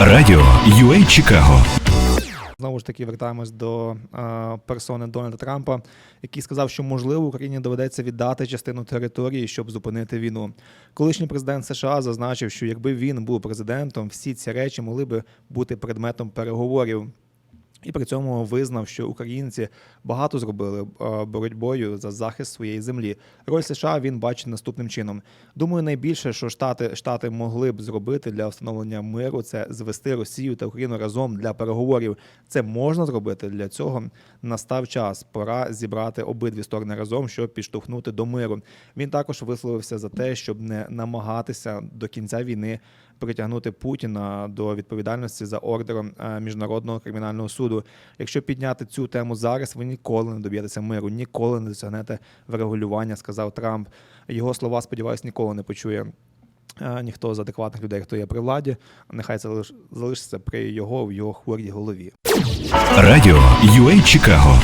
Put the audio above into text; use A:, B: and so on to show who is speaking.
A: Радіо UA Чикаго
B: Знову ж таки, вертаємось до е, персони Дональда Трампа, який сказав, що можливо Україні доведеться віддати частину території, щоб зупинити війну. Колишній президент США зазначив, що якби він був президентом, всі ці речі могли би бути предметом переговорів. І при цьому визнав, що українці багато зробили е, боротьбою за захист своєї землі. Роль США він бачить наступним чином. Думаю, найбільше, що штати штати могли б зробити для встановлення миру, це звести Росію та Україну разом для переговорів. Це можна зробити для цього. Настав час. Пора зібрати обидві сторони разом, щоб підштовхнути до миру. Він також висловився за те, щоб не намагатися до кінця війни притягнути Путіна до відповідальності за ордером е, міжнародного кримінального суду. Якщо підняти цю тему зараз, ви ніколи не доб'єтеся миру, ніколи не досягнете врегулювання, сказав Трамп. Його слова, сподіваюся, ніколи не почує. е, Ніхто з адекватних людей, хто є при владі, нехай це залишиться при його в його хворій голові.
A: Радіо UA Чикаго